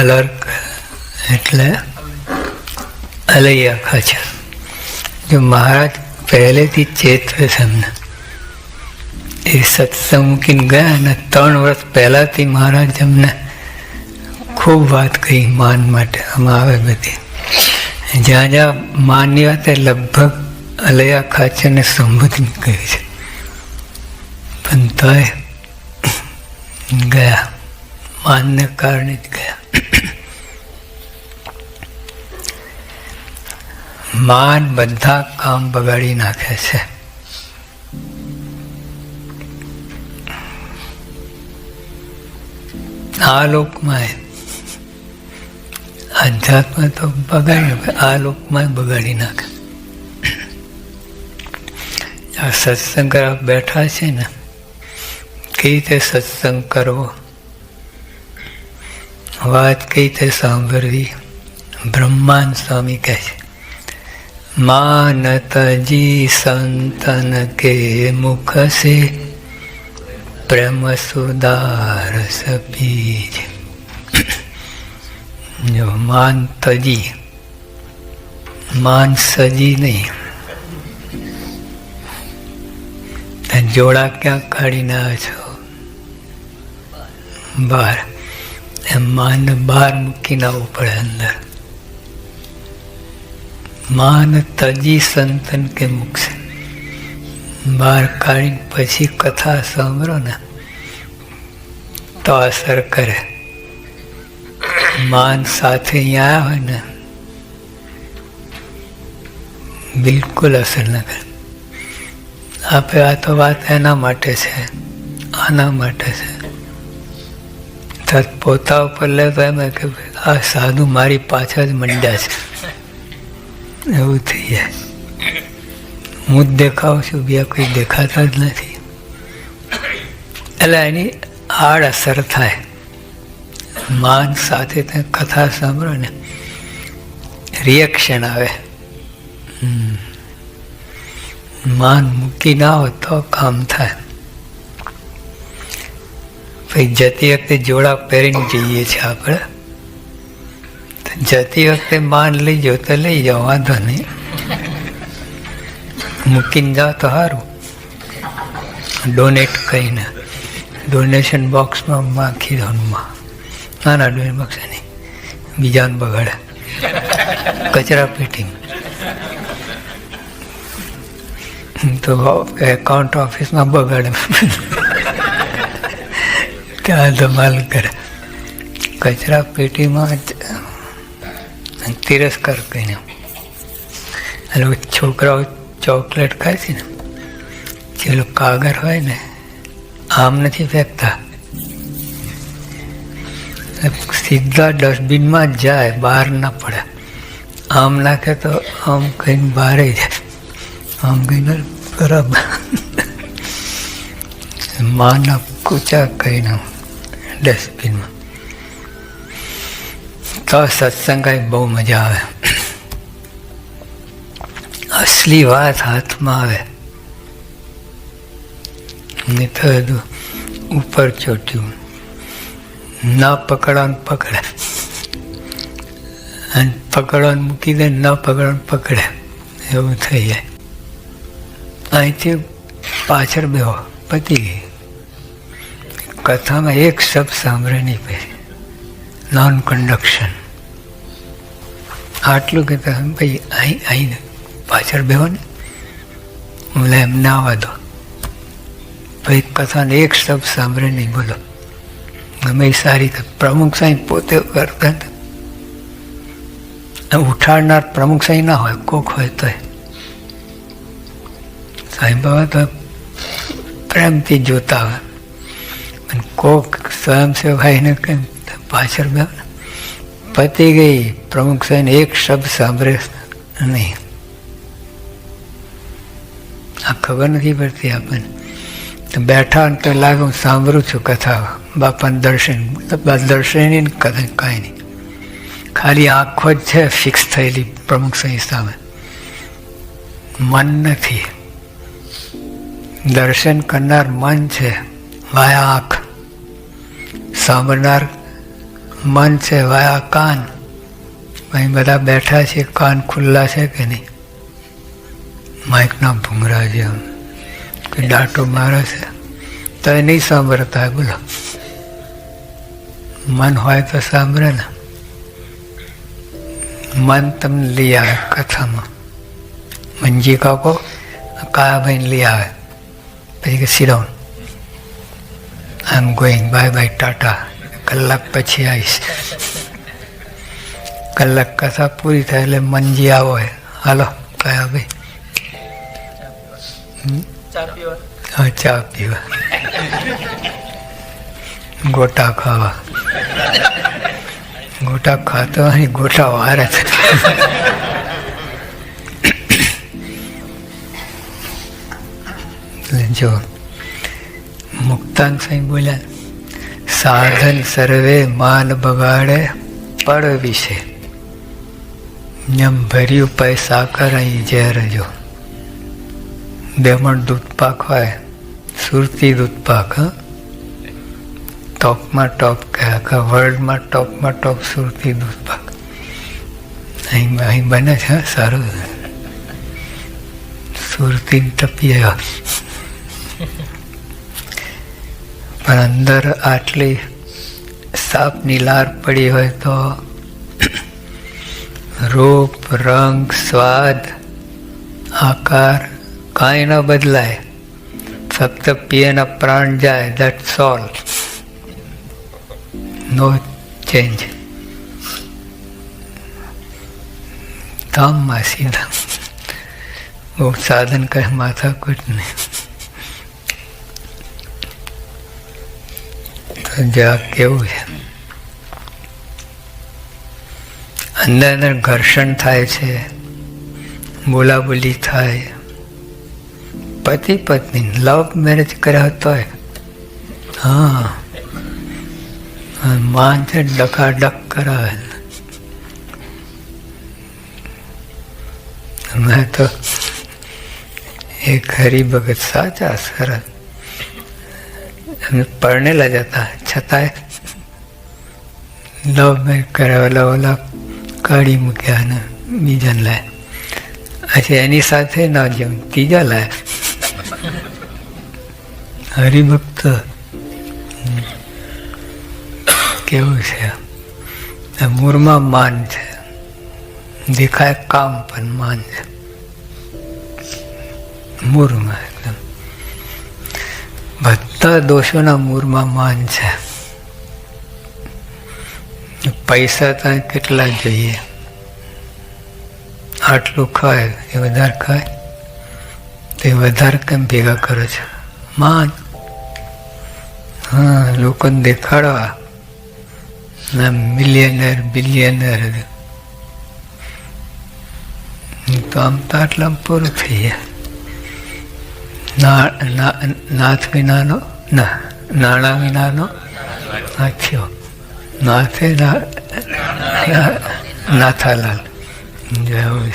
અલર્ક એટલે અલૈયા ખાચર જો મહારાજ પહેલેથી ચેતવે છે એમને. એ સત્સંગ મૂકીને ગયા અને ત્રણ વર્ષ પહેલાંથી મહારાજ એમને ખૂબ વાત કહી માન માટે. આમાં આવે બધી. જ્યાં જ્યાં માનની વાત લગભગ અલૈયા ખાચરને સંબોધન કહ્યું છે. પણ તોય ગયા. માનને કારણે જ ગયા. માન બધા કામ બગાડી નાખે છે. આ લોકમાં અધ્યાત્મ તો બગાડી નાખે આ લોકમાં બગાડી નાખે. આ સત્સંગ કરવા બેઠા છે ને, કઈ રીતે સત્સંગ કરવો? વાત કઈ રીતે સાંભળવી? બ્રહ્માંડ સ્વામી કહે છે. માનતજી સંતન કે મુખ સે પ્રેમ સુદાર બીજ જો માન તજી માન સજી નહીં જોડા ક્યાં કાઢીને ના છો એમ માન બહાર મૂકીને આવવું પડે અંદર માન તજી સંતન કે મૂકશે. બહાર કાઢીને પછી કથા સાંભળો ને, તો અસર કરે. માન સાથે અહીંયા આવ્યા હોય ને, બિલકુલ અસર ન કરે. આપણે આ તો વાત એના માટે છે, આના માટે છે. તત પોતા ઉપર લે તો એમ કે આ સાધુ મારી પાછળ જ મંડ્યા છે. એવું થઈ જાય. હું જ દેખાઉં છું, બીજા કોઈ દેખાતા જ નથી. એટલે એની આડ અસર થાય. માન સાથે તે કથા સાંભળો ને રિએક્શન આવે. માન મૂકી ના હોય તો કામ થાય. પછી જતી વખતે જોડા પહેરીને જઈએ છીએ આપણે. જતી વખતે માન લઈ જાઓ તો લઈ જાઓ, વાંધો નહીં. મૂકીને જાઓ તો સારું ડોનેટ કરીને. ડોનેશન બોક્સમાં માખી દોનમાં નાના ડોનેટ બોક્સ નહીં બીજાને બગાડે. કચરા પેટીમાં. તો એકાઉન્ટ ઓફિસમાં બગાડે. ત્યાં ધમાલ કરે. કચરા પેટીમાં તિરસ્કાર કરીને એટલે છોકરાઓ ચોકલેટ ખાય છે ને, જેલો કાગર હોય ને, આમ નથી ફેંકતા. સીધા ડસ્ટબિનમાં જ જાય, બહાર ના પડે. આમ નાખે તો આમ કહીને બહાર જાય. આમ કહીને બરાબર. માના કૂચા કહીને ડસ્ટબિનમાં. તો સત્સંગ બહુ મજા આવે. અસલી વાત હાથમાં આવે. નહીં તો ઉપર ચોટ્યું. ના ને પકડે. અને પકડવાનું મૂકી દે ન પકડવાનું પકડે એવું થઈ જાય. અહીંથી પાછળ બેહો, પતી ગઈ. કથામાં એક શબ્દ સાંભળે નહીં પછી નોન કન્ડક્શન આટલું કે ભાઈ અહીં અહીં પાછળ બેહો ને. બોલે એમ ના આવવા દો. ભાઈ કથાને એક શબ્દ સાંભળે નહીં, બોલો. ગમે સારી પ્રમુખ સાંઈ પોતે કરતા ઉઠાડનાર પ્રમુખ સાંઈ ના હોય, કોક હોય તો સાંઈ બાબા તો પ્રેમથી જોતા હોય. અને કોક સ્વયંસેવાઈને કેમ પાછળ બે. પતી ગઈ, પ્રમુખ સાહેબ એક શબ્દ સાંભળે નહીં. આ ખબર નથી પડતી આપણને. તો બેઠા તો લાગે હું સાંભળું છું કથા બાપાને દર્શન દર્શન કથા, કાંઈ નહીં. ખાલી આંખો જ છે ફિક્સ થયેલી પ્રમુખ સંસ્થામાં મન નથી. દર્શન કરનાર મન છે. વાયા આંખ. સાંભળનાર મન છે વાયા કાન. અહીં બધા બેઠા છે, કાન ખુલ્લા છે કે નહીં? માઇકના ભૂંગરા છે કે ડાટો મારે છે. તો એ નહીં સાંભળતા, બોલો. મન હોય તો સાંભળે ને. મન તમને લઈ આવે કથામાં. મંજી કાકો કાયાભાઈને લઈ આવે. પછી કે સિરાઉન I am going bye bye ta-ta કલાક પછી આવીશ. કલાક કથા પૂરી થાય એટલે મંજી આવો હાલો કાયાભાઈ હા, ચા પીવા. ગોટા ખાવા. ગોટા ખાતો અહીં ગોટા વારે. જો, મુક્તાન સાહેબ બોલ્યા સાધન સર્વે માન બગાડે પડ વિશે. જેમ ભર્યું પૈસા કરાઈ ઝેર જો. બેમણ દૂધ પાક હોય, સુરતી દૂધ પાક ટોપમાં ટોપ કે આખા વર્લ્ડમાં ટોપમાં ટોપ સુરતી દૂધ પાક. અહીં અહીં બને છે સારું. સુરતી ટપીયા પણ અંદર આટલી સાપની લાર પડી હોય તો રૂપ, રંગ, સ્વાદ, આકાર કાંઈ ન બદલાય. ફક્ત પીએના પ્રાણ જાય દેટ્સ ઓલ નો ચેન્જ ધામમાં સીધા. બહુ સાધન કહે, માથા કુટ નહીં જા કેવું છે. અંદર અંદર ઘર્ષણ થાય છે, બોલાબોલી થાય. પતિ પત્ની લવ મેરેજ કર્યા તોય હા. માન છે ડકાડક કરાવે. મેં તો એ ખરી ભગત સાચા સરસ અમે પરણેલા જતા છતાંય લવ મેં કરાવેલા ઓલા કાઢી મૂક્યા અને બીજાને લાય. પછી એની સાથે ના જેમ ત્રીજા લાય. હરિભક્ત કેવું છે? મૂળમાં માન છે. દેખાય કામ પણ માન છે. મૂળમાં એકદમ. બધા દોષોના મૂળમાં માન છે. પૈસા ત્યાં કેટલા જોઈએ? આટલું ખાય એ વધારે ખાય? તે વધારે કેમ ભેગા કરો છો? માન. હા, લોકોને દેખાડવા. ના મિલિયનર બિલિયનર તો આમ તો આટલા પૂરું થઈ ગયા. નાથ વિનાનો ના નાણાં વિનાનો નાથ્યો નાથે નાથાલાલ. જય હોય